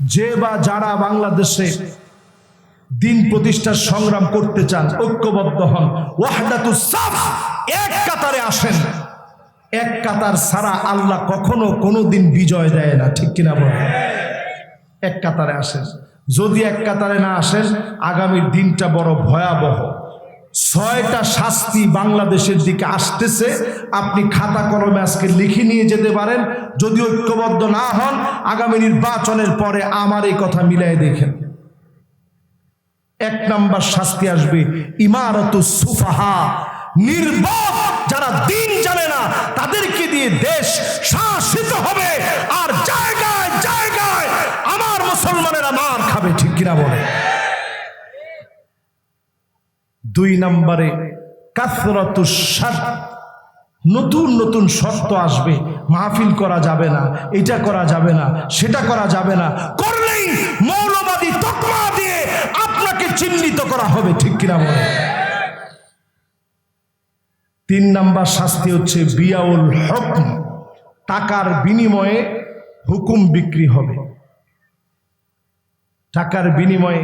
যে বা যারা বাংলাদেশে দিন প্রতিষ্ঠার সংগ্রাম করতে চান, ঐক্যবদ্ধ হন। ওয়াহদাতু সাফ, এক কাতারে আসেন। এক কাতার সারা আল্লাহ কখনো কোনো দিন বিজয় দেয় না, ঠিক কিনা বলেন? এক কাতারে আসেন। যদি এক কাতারে না আসেন আগামীর দিনটা বড় ভয়াবহ। ছয়টা শাস্তি বাংলাদেশের দিকে আসতেছে। আপনি খাতা কলমে আজকে লিখে নিয়ে যেতে পারেন। যদি ঐক্যবদ্ধ না হন, আগামী নির্বাচনের পরে আমার এই কথা মিলাই দেখেন। এক নাম্বার শাস্তি আসবে, ইমারত সুফাহা। নির্বোধ যারা দিন জানে না, তাদেরকে দিয়ে দেশ শাসিত হবে। আর জায়গায় জায়গায় আমার মুসলমানেরা মার খাবে, ঠিক কিনা বলে দুই নম্বরে কাসরত নতুন নতুন শর্ত আসবে, মাহফিল করা যাবে না, এটা করা যাবে না, সেটা করা যাবে না। করলেই মৌলবাদী তকমা দিয়ে আপনাকে চিহ্নিত করা হবে, ঠিক কিনা বলে? তিন নাম্বার শাস্তি হচ্ছে বিয়াউল হকম। টাকার বিনিময়ে হুকুম বিক্রি হবে। টাকার বিনিময়ে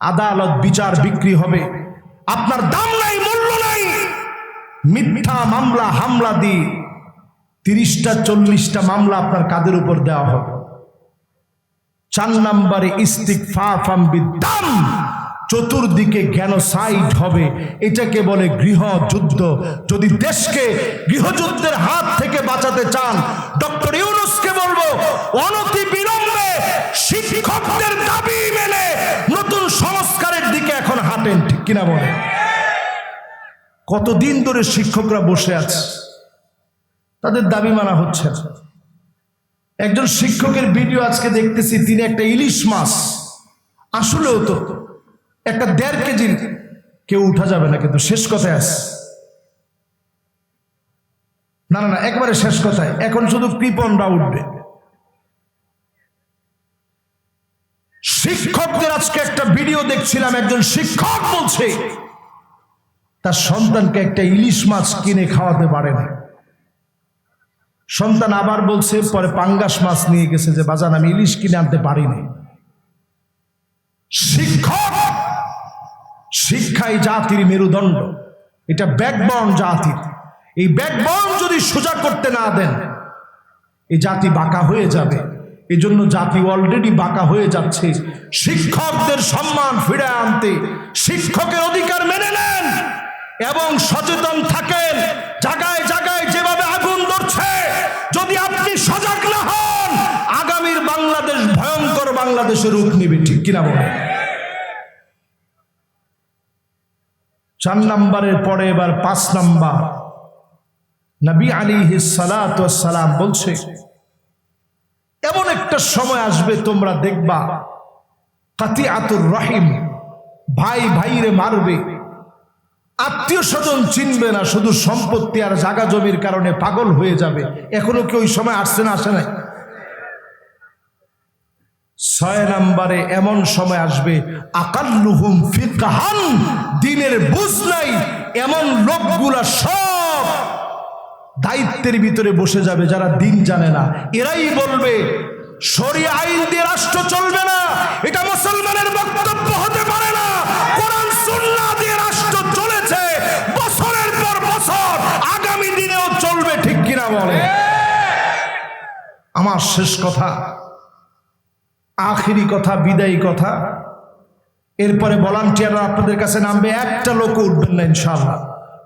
আদালত বিচার বিক্রি হবে। আপনার দাম নাই, মূল্য নাই। মিথ্যা মামলা, হামলা দিয়ে তিরিশটা, চল্লিশটা মামলা আপনার কাদের উপর দেওয়া হবে? চার নম্বরে ইস্তিক দাম চতুর্দিকে জ্ঞানসাইড হবে। এটাকে বলে গৃহযুদ্ধ। যদি দেশকে গৃহযুদ্ধের হাত থেকে বাঁচাতে চান, ডক্টর ইউনুসকে বলব অনতি বিলম্বে শিক্ষকদের দাবি মেনে নতুন সংস্কারের দিকে এখন হাঁটেন ঠিক কিনা বলে কতদিন ধরে শিক্ষকরা বসে আছে? তাদের দাবি মানা হচ্ছে। একজন শিক্ষকের ভিডিও আজকে দেখতেছি, তিনি একটা ইলিশ মাছ। আসলেও তো একটা দেড় কেজি কেউ উঠা যাবে না, কিন্তু শেষ কথায় আছে। না না না, একবারে শেষ কথায়। এখন শুধু কৃপনরা উঠবে। শিক্ষকদের আজকে একটা ভিডিও দেখছিলাম, একজন শিক্ষক বলছে, তার সন্তানকে একটা ইলিশ মাছ কিনে খাওয়াতে পারে না। সন্তান আবার বলছে, পরে পাঙ্গাস মাছ নিয়ে গেছে যে বাজার আমি ইলিশ কিনে আনতে পারিনি শিক্ষক শিক্ষাই জাতির মেরুদণ্ড। এটা ব্যাকবন জাতির এই ব্যাকবন যদি সোজা করতে না দেন, এই জাতি বাঁকা হয়ে যাবে। এই জন্য জাতি অলরেডি বাঁকা হয়ে যাচ্ছে। শিক্ষকদের সম্মান ফিরে আনতে শিক্ষকের অধিকার মেনে নেন এবং সচেতন থাকেন। জায়গায় জায়গায় যেভাবে আগুন ধরছে, যদি আপনি সজাগ না হন, আগামীর বাংলাদেশ ভয়ঙ্কর বাংলাদেশের রূপ নিবে, ঠিক কিনা বলে চার নাম্বারের পরে এবার পাঁচ নাম্বার। নবী আলী সালাম বলছে এমন একটা সময় আসবে তোমরা দেখবা। কাতি আতুর রহিম ভাই ভাইরে মারবে। আত্মীয় স্বজন চিনবে না, শুধু সম্পত্তি আর জাগা জমির কারণে পাগল হয়ে যাবে। এখনও কি ওই সময় আসছে না আসে নাই? ছয় নম্বরে এমন সময় আসবে, আকাল্লুহুম ফিকাহান দিনের বুঝ নাই, এমন লোকগুলা সব দায়িত্বের ভিতরে বসে যাবে, যারা দিন জানে না। এরাই বলবে সরিয়া আইন দিয়ে রাষ্ট্র চলবে না। এটা মুসলমানের বক্তব্য হতে পারে না। কোরআন, সুন্নাহ দিয়ে রাষ্ট্র চলেছে। বছরের পর বছর আগামী দিনেও চলবে, ঠিক কিনা বলে? আমার শেষ কথা, আখিরি কথা, বিদায়ী কথা। এরপরে ভলান্টিয়াররা আপনাদের কাছে নামবে, একটা লোক উঠবেন না ইনশাল্লাহ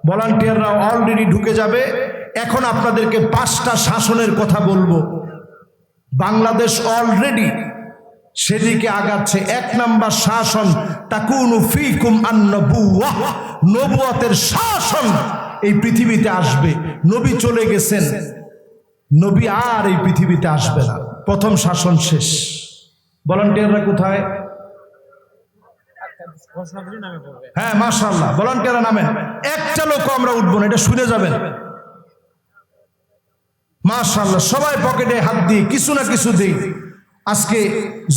ভলান্টিয়াররা অলরেডি ঢুকে যাবে। এখন আপনাদেরকে পাঁচটা শাসনের কথা বলব। বাংলাদেশ অলরেডি সেদিকে আগাচ্ছে। এক নাম্বার শাসন, তাকুনু শাসন এই পৃথিবীতে আসবে। নবী চলে গেছেন। নবী আর এই পৃথিবীতে আসবে না। প্রথম শাসন শেষ। ভলান্টিয়াররা কোথায়? হ্যাঁ মাশাল্লাহ ভলান্টিয়াররা নামে একটা লোক আমরা উঠবো না, এটা শুনে যাবেন। মাশাল্লাহ সবাই পকেটে হাত দিয়ে কিছু না কিছু দিই আজকে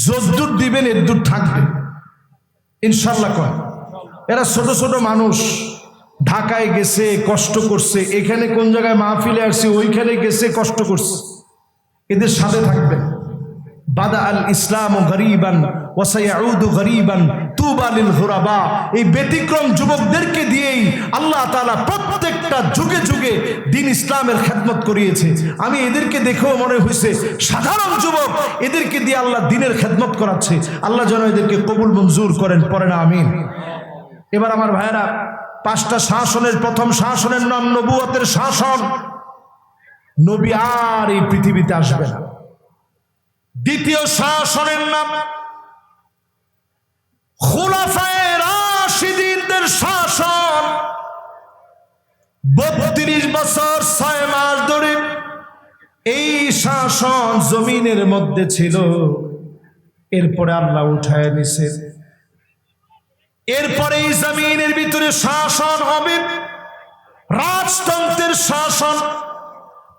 যদ্দুর দিবেন, এদ্দুর থাকবে। ইনশাল্লাহ কয়, এরা ছোট ছোট মানুষ, ঢাকায় গেছে, কষ্ট করছে, এখানে কোন জায়গায় মাহফিলে আসছে, ওইখানে গেছে, কষ্ট করছে। এদের সাথে থাকবেন। বাদা আল ইসলাম গরিবান ওয়াসায়াউদু গরিবান, তুবালিল ঘুরাবা এই ব্যতিক্রম যুবকদেরকে দিয়েই আল্লাহ তাআলা প্রত্যেকটা যুগে যুগে দিন ইসলামের খেদমত করিয়েছে। আমি এদেরকে দেখেও মনে হয়েছে সাধারণ যুবক এদেরকে দিয়ে আল্লাহ দিনের খেদমত করাচ্ছে। আল্লাহ যেন এদেরকে কবুল মঞ্জুর করেন পরে না, আমিন। এবার আমার ভাইয়েরা, পাঁচটা শাসনের, প্রথম শাসনের নাম নবুয়তের শাসন। নবী আর এই পৃথিবীতে আসবে না। দ্বিতীয় শাসনের নাম খুলাফায়ে রাশিদিনদের শাসন। বত্রিশ বছর ছয় মাস ধরে এই শাসন জমিনের মধ্যে ছিল। এরপরে আল্লাহ উঠায় নিছে। এরপরে এই জমিনের ভিতরে শাসন হবে। রাজতন্ত্রের শাসন।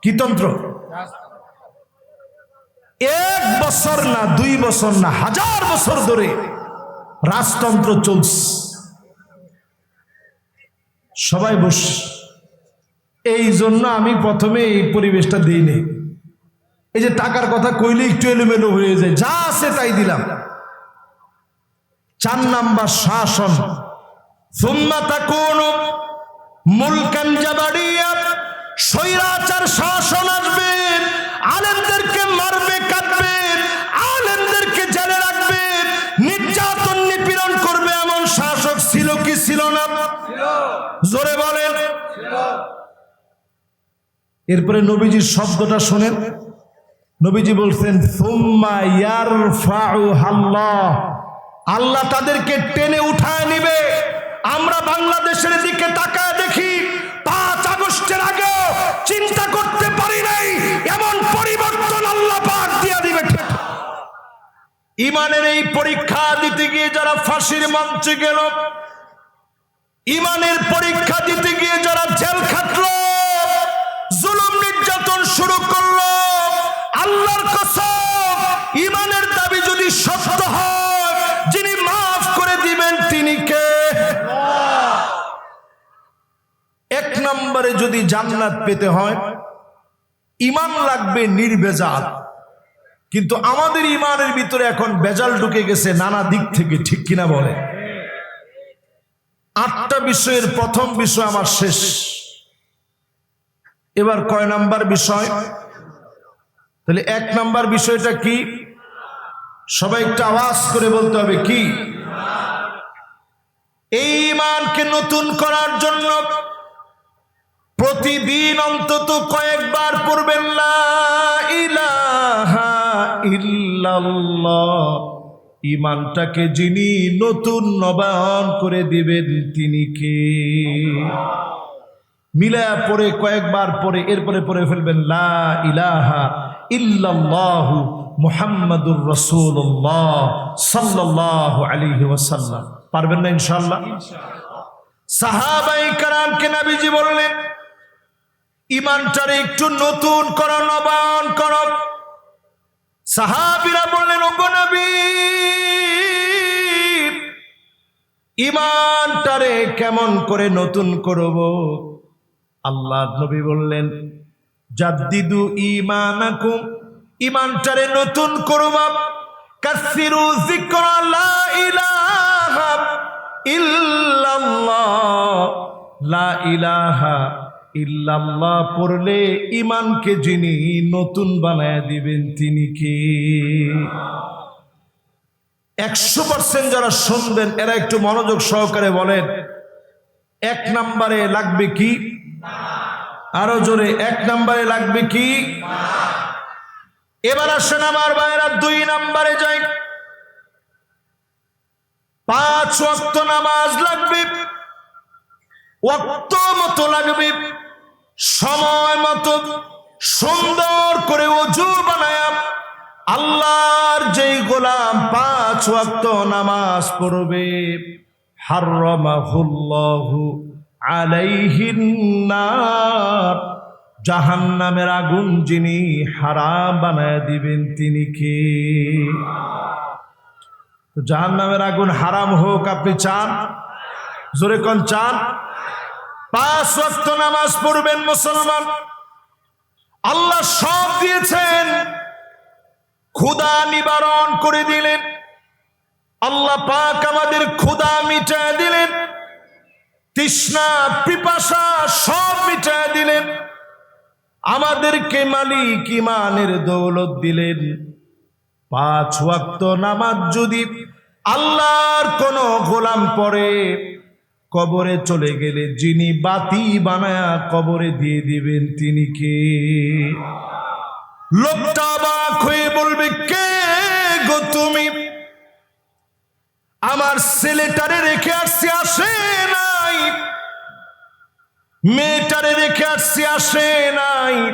কি তন্ত্র? এক বছর না, দুই বছর না, হাজার বছর ধরে রাজতন্ত্র চলছে। সবাই বস, এই জন্য আমি প্রথমে এই পরিবেশটা দিইনি। এই যে টাকার কথা কইলে একটু এলোমেলো হয়ে যায়, যা আছে তাই দিলাম। চার নাম্বার শাসন। মুলকান জাবারিয়া, স্বৈরাচার শাসন আসবে। আলেমদেরকে মারবে কাটবে আলেমদেরকে জেলে রাখবে, নির্যাতন, নিপীড়ন করবে এমন শাসক ছিল কি ছিল না? জোরে বলেন। এরপরে নবীজির শব্দটা শোনেন। নবীজি বলছেন আল্লাহ তাদেরকে টেনে উঠায় নিবে। আমরা বাংলাদেশের দিকে তাকায় দেখি, পাঁচ আগস্টের আগে চিন্তা ইমানের এই পরীক্ষা দিতে গিয়ে যারা ফাঁসির মঞ্চে গেল, ইমানের পরীক্ষা দিতে গিয়ে যারা জেল খাটলো, জুলুম নির্যাতন শুরু করল, আল্লাহর কসম, ইমানের দাবি যদি সত্য হয়, যিনি মাফ করে দিবেন তিনি কে? এক নম্বরে যদি জান্নাত পেতে হয়, ইমান লাগবে নির্বেজাল। কিন্তু আমাদের ইমানের ভিতরে এখন বেজাল ঢুকে গেছে, নানা দিক থেকে, ঠিক কিনা বলে আটটা বিষয়ের প্রথম বিষয় আমার শেষ। এবার কয় নাম্বার বিষয়? তাহলে এক নাম্বার বিষয়টা কি? সবাই একটা আওয়াজ করে বলতে হবে, কি? এই ইমানকে নতুন করার জন্য প্রতিদিন অন্তত কয়েকবার পড়বেন, লা ইলাহা ইমানটাকে যিনি নতুন নবায়ন করে দিবেন, তিনি কে? মিলা পরে, কয়েকবার পরে, এরপরে পরে ফেলবেন, লা ইলাহা ইল্লাল্লাহু মুহাম্মাদুর রাসূলুল্লাহ সাল্লাল্লাহু আলাইহি ওয়াসাল্লাম। পারবেন না, ইনশাআল্লাহ? সাহাবাই কারামকে নবীজি বললেন ইমানটারে একটু নতুন করো, নবায়ন করো। সাহাবিরা বললেন, ওগো নবী ইমানটারে কেমন করে নতুন করব? আল্লাহ নবী বললেন, জাদ্দিদু ইমানাকুম ইমানটারে নতুন করব। কাসিরু লা ইলাহা ইল্লাল্লাহ, লা ইলাহা ইল্লাল্লাহ পড়লে ইমানকে যিনি নতুন বানায় দিবেন, তিনি কে? একশো পার্সেন্ট যারা শুনবেন, এরা একটু মনোযোগ সহকারে বলেন। এক নাম্বারে লাগবে কি? আরও জোরে, এক নাম্বারে লাগবে কি? এবার আসেন আমার ভাইয়েরা, দুই নাম্বারে যাই। পাঁচ ওয়াক্ত নামাজ লাগবে। ওয়াক্ত মতো লাগবে। সময় মতো সুন্দর করে অজু বানায় আল্লাহর যেই গোলাম পাঁচ ওয়াক্ত নামাজ পড়বে, হার্রমাহুল্লাহু আলাইহিন নার। জাহান্নামের আগুন যিনি হারাম বানায় দিবেন, তিনি কে? তো জাহান্নামের আগুন হারাম হোক, আপনি চান? জোরে কোন, চান? পাঁচ ওয়াক্ত নামাজ পড়বেন মুসলমান। আল্লাহ সব দিয়েছেন। ক্ষুদা নিবারণ করে দিলেন। আল্লাহ পাক আমাদের ক্ষুদা মিটায় দিলেন। তৃষ্ণা, পিপাসা সব মিটায় দিলেন। আমাদেরকে মালিক ইমানের দৌলত দিলেন। পাঁচ ওয়াক্ত নামাজ যদি আল্লাহর কোন গোলাম পড়ে কবরে চলে গেলে যিনি বাতি বানায়া কবরে দিয়ে দিবেন তিনি কে? লোকটা অবাক হয়ে বলবে, কে গো তুমি? আমার ছেলেটারে রেখে আসছে আসে নাই। মেয়েটারে রেখে আসছে আসে নাই।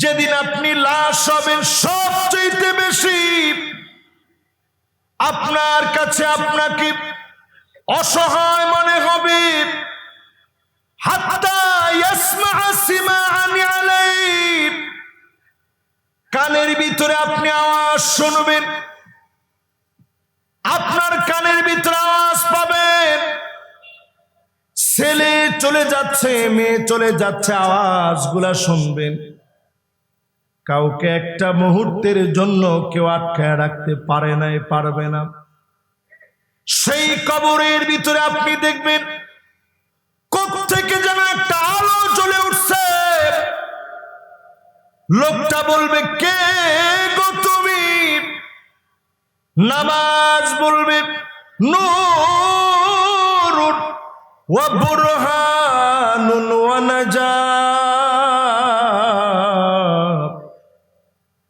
যেদিন আপনি লাশ হবেন সবচেয়ে বেশি, আপনার কাছে আপনাকে অসহায় মনে হবে কানের ভিতরে আপনি আওয়াজ শুনবেন। আপনার কানের ভিতরে আওয়াজ পাবেন। ছেলে চলে যাচ্ছে, মেয়ে চলে যাচ্ছে, আওয়াজগুলা শুনবেন। কাউকে একটা মুহূর্তের জন্য কেউ আটকায় রাখতে পারে নাই, পারবে না। সেই কবরের ভিতরে আপনি দেখবেন থেকে যেন একটা আলো জ্বলে উঠছে। লোকটা বলবে, কে গো তুমি? নামাজ বলবে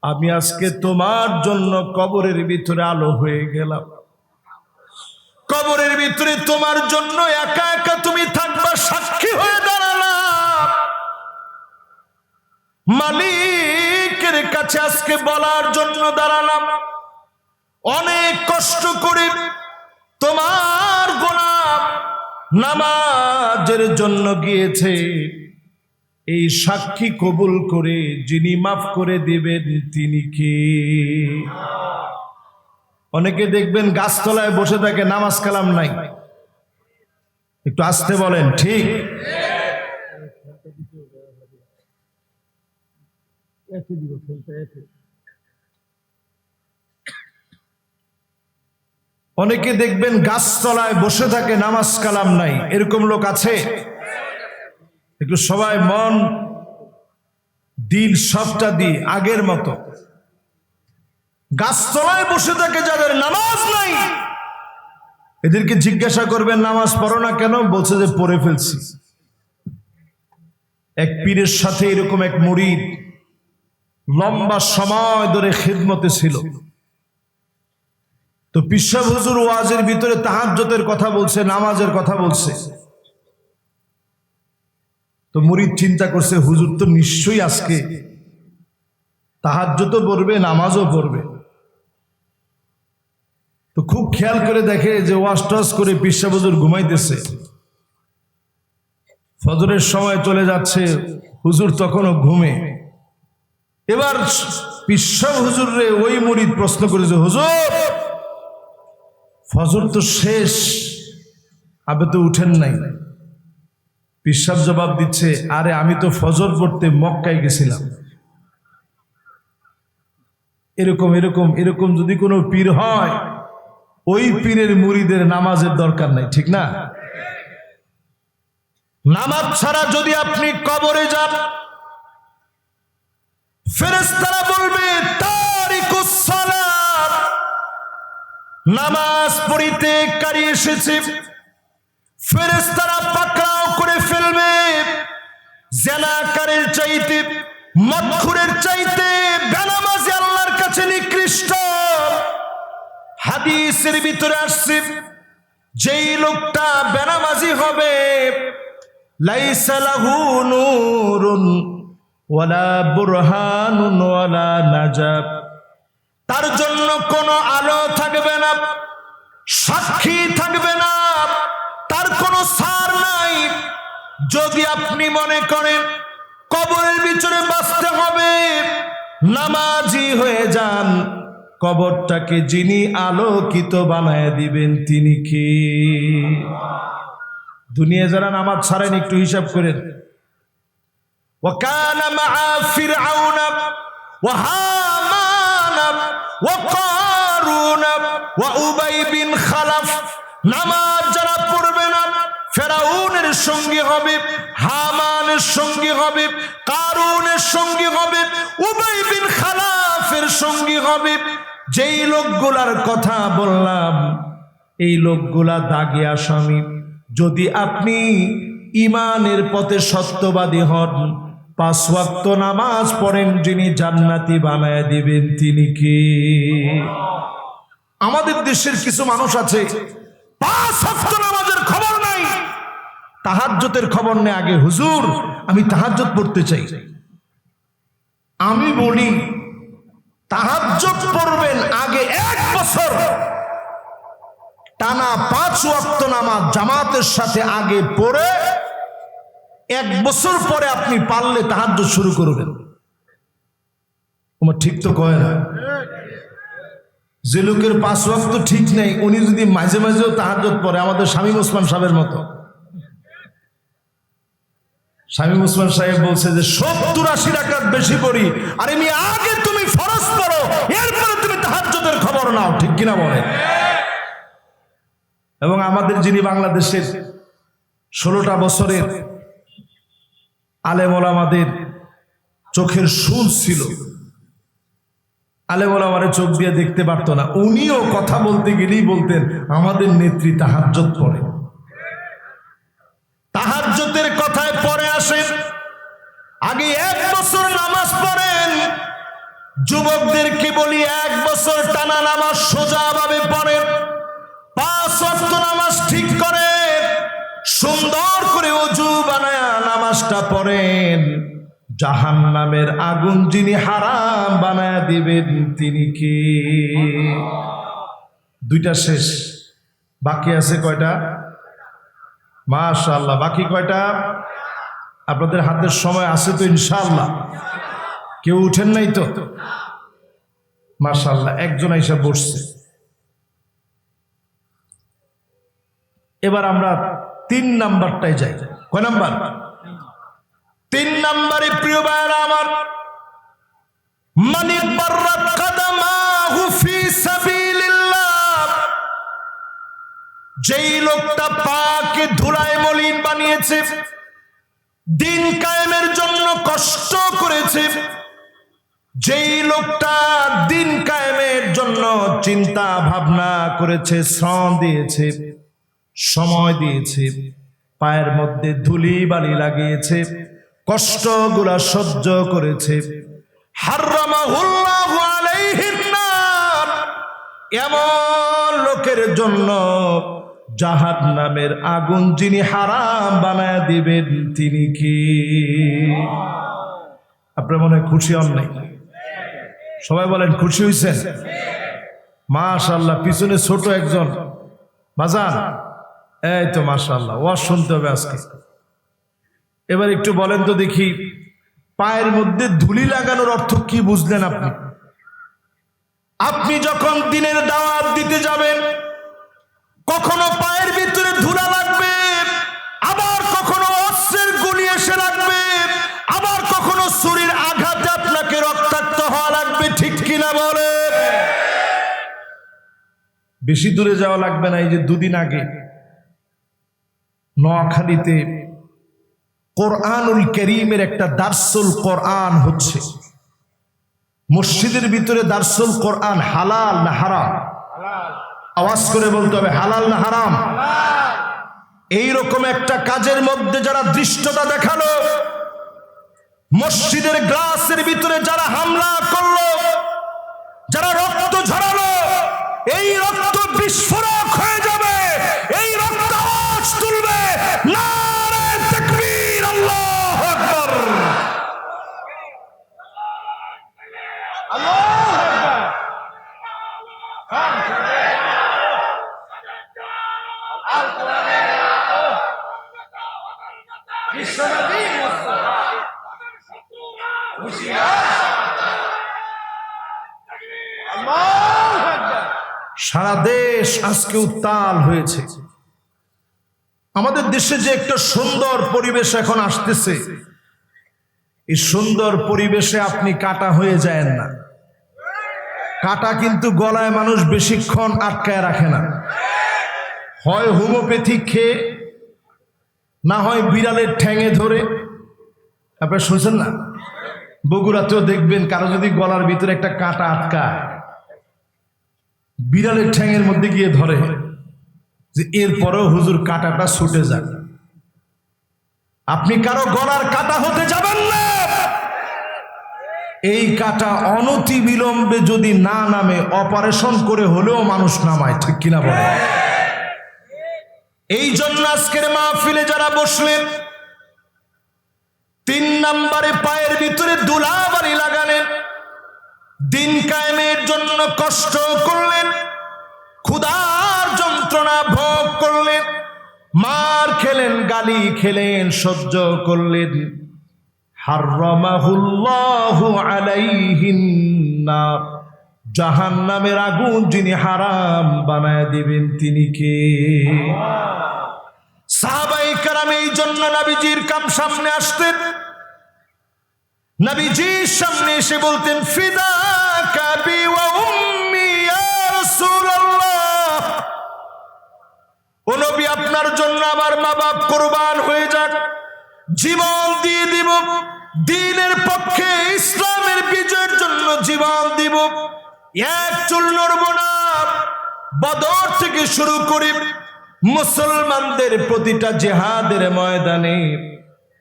আমি আজকে তোমার জন্য কবরের ভিতরে আলো হয়ে গেলাম। কবরের ভিতরে তোমার জন্য একা একা তুমি থাকবা সাক্ষী হয়ে দাঁড়ালা। মালিকের কাছে আজকে বলার জন্য দাঁড়ালাম। অনেক কষ্ট করে তোমার গোলাম নামাজের জন্য গিয়েছে। এই সাক্ষী কবুল করে যিনি মাফ করে দেবেন তিনি কে? অনেকে দেখবেন গাছতলায় বসে থাকে, নামাজ কালাম নাই। একটু আসতে বলেন, ঠিক? অনেকে দেখবেন গাছতলায় বসে থাকে, নামাজ কালাম নাই। এরকম লোক আছে? একটু সবাই মন, দিল সবটা দি আগের মতো। গাছতলায় বসে থাকে যাদের নামাজ নাই। এদেরকে জিজ্ঞাসা করবেন, নামাজ পড়ো না কেন? বলছে যে, পড়ে ফেলছি। এক পীরের সাথে এরকম এক মুড়িদ লম্বা সময় ধরে খিদমতে ছিল। তো পিসা হুজুর ওয়াজের ভিতরে তাহাজ্জতের কথা বলছে, নামাজের কথা বলছে। তো মুরিদ চিন্তা করছে, হুজুর তো নিশ্চয়ই আজকে তাহাজ্জতও পড়বে, নামাজও পড়বে। তো খুব খেয়াল করে দেখে যে ওয়াশ টস করে হুজুর ঘুমাইতেছে। ফজরের সময় চলে যাচ্ছে, হুজুর তখনও ঘুমে। এবার পিসা হুজুর রে ওই মুরিদ প্রশ্ন করেছে হুজুর, ফজর তো শেষ, আবে তো উঠেন নাই। পিসাব জবাব দিচ্ছে, আরে আমি তো ফজর পড়তে মক্কায় গেছিলাম। এরকম এরকম এরকম যদি কোনো পীর হয় ওই পীরের মুড়িদের নামাজের দরকার নাই ঠিক না? নামাজ ছাড়া যদি আপনি কবরে যান ফেরেস্তারা বলবে নামাজ পড়িতে কারি এসেছে। ফেরেস্তারা পাকড়াও করে ফেলবে। জেনাকারের চাইতে মৎখুরের চাইতে বেনামাজি আল্লাহর কাছে নিকৃষ্ট। হাদিসের ভিতরে আসছে, যেই লোকটা বেনামাজি হবে নাজাব। তার জন্য কোনো আলো থাকবে না, সাক্ষী থাকবে না, তার কোনো সার নাই। যদি আপনি মনে করেন কবরের ভিতরে বাঁচতে হবে, নামাজি হয়ে যান কবরটাকে যিনি আলোকিত বানায় দিবেন তিনি কি দুনিয়া যারা নামাজ ছাড়েন একটু হিসাব করেন وكان مع فرعون وهامان وقارون وأبي بن خلف নামাজ যারা পড়বে না ফেরাউনের সঙ্গী হবে হামানের সঙ্গী হবে কারুনের সঙ্গী হবে উবাই বিন খালাফের সঙ্গী হবে, যেই লোকগুলার কথা বললাম, এই লোকগুলা দাগে আসামি। যদি আপনি ইমানের পথে সত্যবাদী হন, পাঁচ ওয়াক্ত নামাজ পড়েন, যিনি জান্নাতি বানায় দিবেন, তিনি কি? আমাদের দেশের কিছু মানুষ আছে, পাঁচ ওয়াক্ত নামাজের খবর নাই। তাহাজ্জতের খবর নেই আগে। হুজুর, আমি তাহাজ্জত পড়তে চাই। আমি বলি তাহাজ্জত পড়বেন আগে এক বছর। টানা পাঁচ ওয়াক্ত নামাজ জামাতের সাথে আগে পড়ে এক বছর পরে আপনি পারলে তাহাজ্য শুরু করবেন। তোমার ঠিক তো কয় না? যে লোকের পাঁচ ওয়াক্ত ঠিক নেই, উনি যদি মাঝে মাঝেও তাহাজ্জত পড়ে, আমাদের শামীম ওসমান সাহেবের মতো। শামীম ওসমান সাহেব বলছে যে সত্তর আশি রাকাত বেশি পড়ি। আর আমি আগে তুমি ফরজ পড়ো, এরপরে তুমি তাহাজ্জতের খবর নাও, ঠিক কিনা বলে? এবং আমাদের যিনি বাংলাদেশের ষোলোটা বছরের আলেম ওলামাদের চোখের সুর ছিল। আলেম ওলামারে চোখ দিয়ে দেখতে পারতো না। উনিও কথা বলতে গেলেই বলতেন, আমাদের নেত্রী তাহাজ্জত পড়ে তাহাজ্জতের কথায় পরে আসেন আগে এক বছর নামাজ পড়েন। যুবকদেরকে বলি, এক বছর টানা নামাজ সোজাভাবে পড়েন। পাঁচ ওয়াক্ত নামাজ ঠিক করে, সুন্দর করে অজু বানায় নামাজটা পড়েন। জাহান নামের আগুন যিনি হারাম বানায় দিবেন, তিনি কি? দুইটা শেষ। বাকি আছে কয়টা? মাশাল্লাহ বাকি কয়টা? আপনাদের হাতের সময় আছে তো ইনশাল্লাহ কেউ উঠেন নাই তো? মাশাল্লাহ একজন এসে বসছে। এবার আমরা তিন নাম্বারটাই যাই। কয় নাম্বার? তিন নাম্বারে প্রিয় ভাইরা আমার, মানিক যেই লোকটা পাকে ধুলায় মলিন বানিয়েছে দিন কায়েমের জন্য কষ্ট করেছে যেই লোকটা দিন কায়েমের জন্য চিন্তা ভাবনা করেছে, শ্রম দিয়েছে, সময় দিয়েছে, পায়ের মধ্যে ধুলি বালি লাগিয়েছে, কষ্টগুলা সহ্য করেছে। এমন লোকের জন্য জাহাদ নামের আগুন যিনি হারাম বানায় দিবেন, তিনি কি? আপনার মনে খুশি হন নাই? সবাই বলেন, খুশি হয়েছেন মাশাল্লাহ পিছনে ছোট একজন। বাজান এই তো মাশাল্লাহ ওয়াজ শুনতে হবে আজকে। এবার একটু বলেন তো দেখি, পায়ের মধ্যে ধুলি লাগানোর অর্থ কি বুঝলেন আপনি? আপনি যখন দিনের দাওয়াত দিতে যাবেন কখনো পায়ের ভিতরে ধুলা লাগবে, আবার কখনো অস্ত্রের গুলি এসে লাগবে, আবার কখনো শরীর আঘাতে আপনাকে রক্তাক্ত হওয়া লাগবে, ঠিক কিনা বলে? বেশি দূরে যাওয়া লাগবে না, এই যে দুদিন আগে নোয়াখালীতে কোরআনুল করিমের একটা দার্সুল কোরআন হচ্ছে। মসজিদের ভিতরে দার্সুল কোরআন হালাল না হারাম? আওয়াজ করে বলতে হবে, হালাল না হারাম? এইরকম একটা কাজের মধ্যে যারা দৃষ্টতা দেখাল, মসজিদের গ্লাসের ভিতরে যারা হামলা করল, যারা রক্ত ঝরালো, এই রক্ত বিস্ফোরক হয়ে যাবে, এই রক্ত আওয়াজ তুলবে। আল্লাহু দেশ আজকে উত্তাল হয়েছে। আমাদের দেশে যে একটা সুন্দর পরিবেশ এখন আসতেছে, এই সুন্দর পরিবেশে আপনি কাটা হয়ে যায় না। কাটা কিন্তু গলায় মানুষ বেশিক্ষণ আটকায় রাখে না। হয় হোমিওপ্যাথিক খেয়ে, না হয় বিড়ালের ঠ্যাঙে ধরে। আপনারা শুনছেন না? বগুড়াতেও দেখবেন কারও যদি গলার ভিতরে একটা কাঁটা আটকায়। বিড়ালের ঠ্যাঙের মধ্যে গিয়ে ধরে যে এরপরেও হুজুর কাঁটাটা ছুটে যাক। আপনি কারও গলার কাটা হতে যাবেন না। এই কাটা অনতি বিলম্বে যদি না নামে, অপারেশন করে হলেও মানুষ নামায়, ঠিক কিনা বলে? এই জন্য আজকের মাহফিলে যারা বসলেন, তিন নম্বরে পায়ের ভিতরে দুলাবাড়ি লাগালেন দিন কায়েমের জন্য কষ্ট করলেন, ক্ষুধার যন্ত্রণা ভোগ করলেন, মার খেলেন, গালি খেলেন, সহ্য করলেন। নার। জাহান্নামের আগুন যিনি হারাম বানায় দিবেন, তিনি কে? সাহাবাই কারাম এই জন্য নবীজির কাম সামনে আসতেন। নবীজির সামনে এসে বলতেন, ফিদা আপনার জন্য আমার মা বাপ কোরবান হয়ে যাক। জীবন দিয়ে দিব। দিনের পক্ষে ইসলামের বিজয়ের জন্য জীবন দিব। এক চুল নড়ব না। বদর থেকে শুরু করি। মুসলমানদের প্রতিটা জেহাদের ময়দানে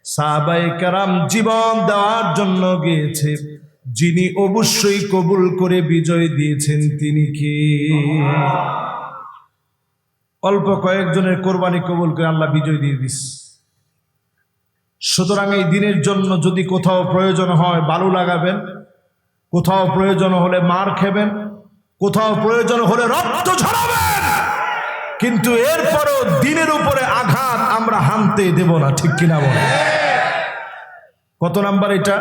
সাহাবাই কারাম জীবন দেওয়ার জন্য গিয়েছে। যিনি অবশ্যই কবুল করে বিজয় দিয়েছেন, তিনি কি? অল্প কয়েকজনের কোরবানি কবুল করে আল্লাহ বিজয় দিয়ে দিস। সুতরাং এই দিনের জন্য যদি কোথাও প্রয়োজন হয়, বালু লাগাবেন, কোথাও প্রয়োজন হলে মার খেবেন, কোথাও প্রয়োজন হলে রক্ত ঝরাবেন। কিন্তু এরপরও দিনের উপরে আঘাত আমরা হানতে দেব না, ঠিক কিনা বলে কত নাম্বার এটা?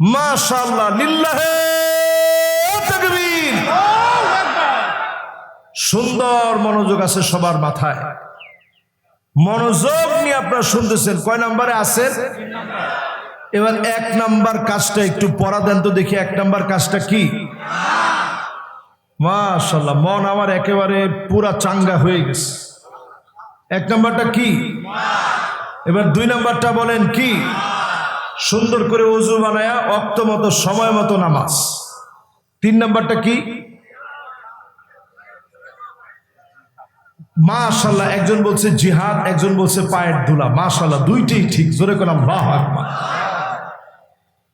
মাশাল্লাহ সুন্দর মনোযোগ আছে সবার মাথায়। মনোযোগ নিয়ে আপনারা শুনতেছেন। কয় নাম্বারে আছেন? এবার এক নাম্বার কাজটা একটু পড়া দেন তো দেখি, এক নাম্বার কাজটা কি? মাশাল্লাহ মন আমার একেবারে পুরা চাঙ্গা হয়ে গেছে। এক নাম্বারটা কি? এবার দুই নাম্বারটা বলেন কি? সুন্দর করে উজু বানায়া অক্ত মতো সময় মতো নামাজ। তিন নাম্বারটা কি? মাশাল্লাহ একজন বলছে জিহাদ, একজন বলছে পায়ের ধুলা। মাশাল্লাহ দুইটাই ঠিক। জোরে করলাম বাহ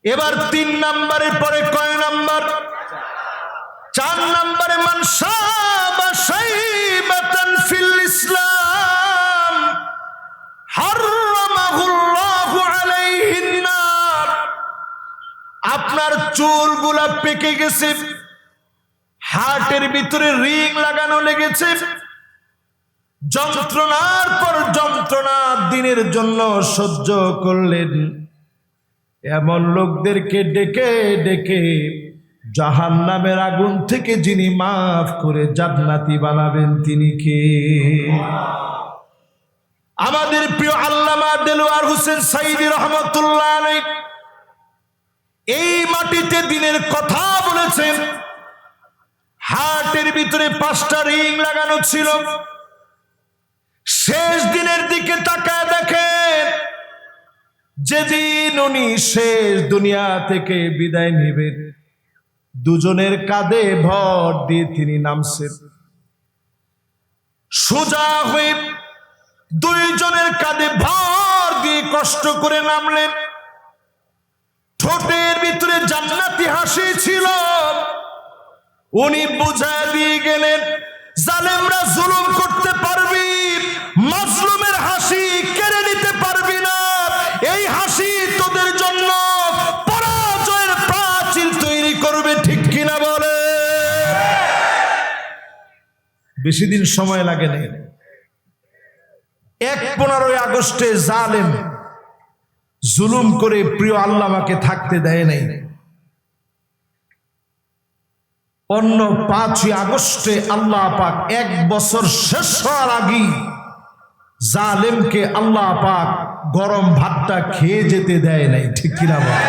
এবার তিন নাম্বারের পরে কয় নাম্বার? চার নাম্বারে মানসাবা শাইবাতান ফিল ইসলাম হাররামাহুল্লাহু আপনার চুল চুলগুলা পেকে গেছে। হার্টের ভিতরে রিং লাগানো লেগেছে। যন্ত্রণার পর যন্ত্রণা দিনের জন্য সহ্য করলেন। এমন লোকদেরকে ডেকে ডেকে জাহান নামের আগুন থেকে যিনি মাফ করে জান্নাতি বানাবেন তিনি কে? আমাদের প্রিয় আল্লামা দেলোয়ার হোসেন সাইদি রহমতুল্লাহ আলাই এই মাটিতে দিনের কথা বলেছেন হার্টের ভিতরে পাঁচটা রিং লাগানো ছিল। শেষ দিনের দিকে তাকায় দেখেন যেদিন উনি শেষ দুনিয়া থেকে বিদায় নেবেন দুজনের কাঁধে ভর দিয়ে তিনি নামছেন। সোজা হয়ে দুইজনের কাঁধে ভর দিয়ে কষ্ট করে নামলেন। জান্নাতি হাসি ছিল। উনি বুঝায় দিয়ে গেলেন, জালেমরা জুলুম করতে পারবি, মাজলুমের হাসি কেড়ে নিতে পারবি না। এই হাসি তোদের জন্য পরাজয়ের প্রাচীর তৈরি করবে, ঠিক কিনা বলে? বেশি দিন সময় লাগে না এক পনেরোই আগস্টে জালেম জুলুম করে প্রিয় আল্লামাকে থাকতে দেয় নাই। অন্য পাঁচই আগস্টে আল্লাহ পাক এক বছর শেষ হওয়ার আগেই জালেমকে আল্লাহ পাক গরম ভাতটা খেয়ে যেতে দেয় নাই, ঠিক কিনা বল